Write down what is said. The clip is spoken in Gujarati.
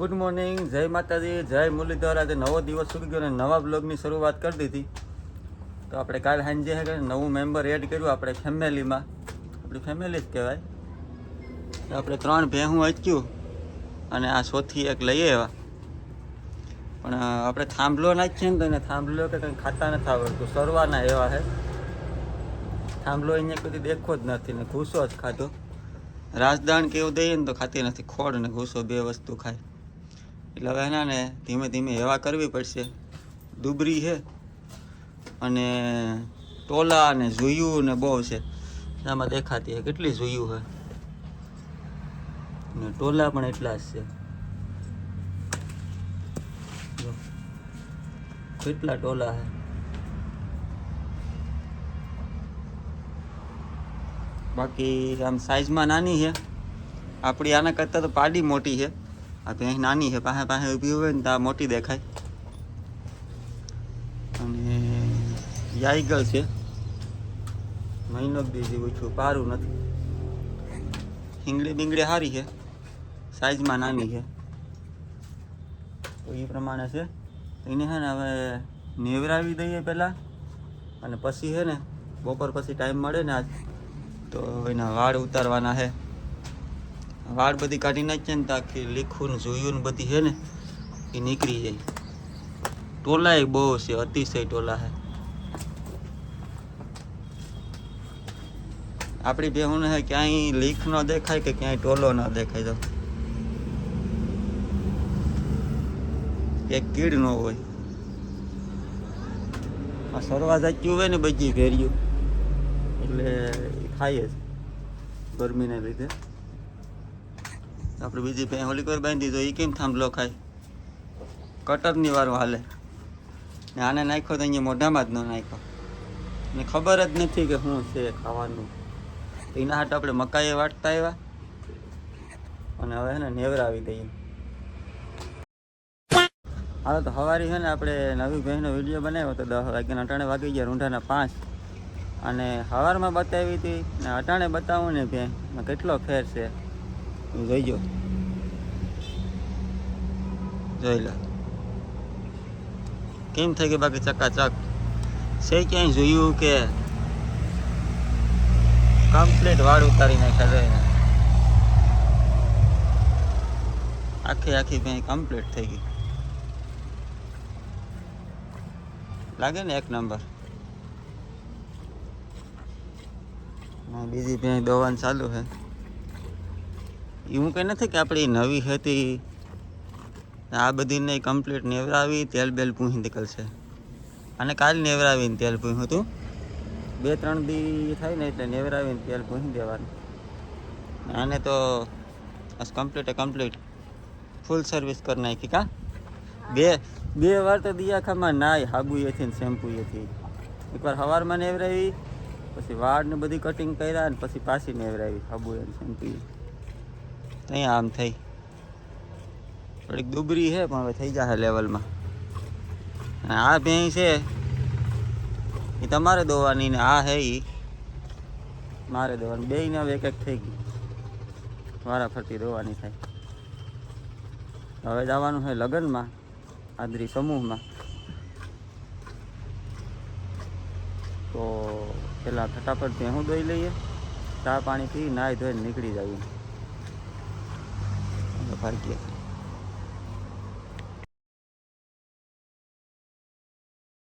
ગુડ મોર્નિંગ જય માતાજી, જય મુરલીધર. આજે નવો દિવસ સુધી ગયો અને નવા બ્લોગની શરૂઆત કરી દીધી. તો આપણે કાલ સાંજે નવું મેમ્બર એડ કર્યું આપણે ફેમિલીમાં. આપણી ફેમિલી જ કહેવાય. આપણે ત્રણ ભેહું અચક્યું અને આ સોથી એક લઈએ એવા પણ આપણે થાંભલો નાખીએ ને તો એને થાંભલો કે કંઈ ખાતા નથી આવડતું. સરવાના એવા છે થાંભલો અહીંયા કદી દેખો જ નથી ને ઘૂસો જ ખાધો. રાજદાન કે એવું દઈએ ને તો ખાતી નથી. ખોડ ને ઘૂસો, બે વસ્તુ ખાય. એટલે હવે એના ને ધીમે ધીમે હેવા કરવી પડશે. દુબરી છે અને ટોલા અને ઝુયું ને બહુ છે. આમાં દેખાતી છે કેટલી ઝુયું છે. ને ટોલા પણ એટલા જ છે. કેટલા ટોલા છે. બાકી આમ સાઈઝમાં નાની છે. આપણી આના કરતાં તો પાડી મોટી છે. આ ભેંસ નાની છે, પાસે પાસે ઊભી હોય ને તો મોટી દેખાય. અને યાઈગલ છે. મહિનો જ બીજી ઓછું પારું નથી. હિંગડી બિંગડી સારી છે, સાઈઝમાં નાની છે. તો એ પ્રમાણે છે. એને છે ને હવે નેવરાવી દઈએ પહેલાં. અને પછી છે ને, બપોર પછી ટાઈમ મળે ને આજ. તો એના વાળ ઉતારવાના છે. વાળ બધી કાઢી નાખીએ ને તો આખી લીખું ને જોયું ને બધી છે ને, એ નીકળી જાય. ટોલાય બહુ છે, અતિશય ટોલા છે આપણી બેહુને છે ક્યાંય લીખ ન દેખાય કે ક્યાંય ટોલો ન દેખાય તો. એક કીડ ન હોય. આ સરવા જાચ્યું હોય ને બધી ભેર્યું, એટલે એ ખાઈએ જ ગરમીને લીધે. આપણે બીજી ભાઈ હોલી કોઈ બાંધી તો એ કેમ થાંભલો ખાય? કટરની વારું હાલે. ને આને નાખ્યો તો અહીંયા મોઢામાં જ ન નાખ્યો. ને ખબર જ નથી કે શું છે ખાવાનું. એના હાટ આપણે મકાઈએ વાટતા આવ્યા અને હવે છે ને નેવરાવી દઈએ. હાલો તો સવારે છે ને આપણે નવી ભેંસનો વીડિયો બનાવ્યો હતો દસ વાગ્યાના અટાણે વાગી ગયા, રૂંઢાના પાંચ. અને સવારમાં બતાવી હતી, ને અટાણે બતાવું ને ભેં કેટલો ફેર છે? હું જોઈજો જોઈ લો કેમ થઈ ગઈ બાકી ચકાચક છે ક્યાંય જોયું કે કમ્પ્લીટ વાળ ઉતારી નાખ્યા જોઈને આખી આખી ભેં કમ્પ્લીટ થઈ ગઈ લાગે ને એક નંબર હા, બીજી ભેં દોવાનું ચાલુ છે એવું કંઈ નથી કે આપણી નવી હતી. આ બધી નહીં કમ્પ્લીટ નેવરાવી, તેલ બેલ પૂહી નીકળશે. અને કાલ નેવરાવીને તેલ પૂહ્યું હતું બે, ત્રણ દી થાય ને એટલે નેવરાવીને તેલ પૂહી દેવાનું. આને તો કમ્પ્લીટ કમ્પ્લીટ ફૂલ સર્વિસ કરી નાખી કા? બે બે વાર તો દિયાખામાં નાય, હાબુએથી ને શેમ્પુએથી. એકવાર સવારમાં નેવરાવી, પછી વાળને બધી કટિંગ કર્યા અને પછી પાછી નેવરાવી, હાબુએ ને શેમ્પુએ. ત્યાં આમ થઈ. થોડીક દુબરી છે, પણ હવે થઈ જશે લેવલમાં આ ભેંસ છે, એ તમારે દોવાની ને આ છે એ મારે દોવાની. બેયને હવે એક એક થઈ ગઈ. વારા ફરતી દોવાની થાય. હવે જવાનું છે લગ્નમાં આદરી સમૂહમાં. તો પેલા ફટાફટ ભેહું દોઈ લઈએ. ચા પાણી પી, નાહી ધોઈને નીકળી 我发现。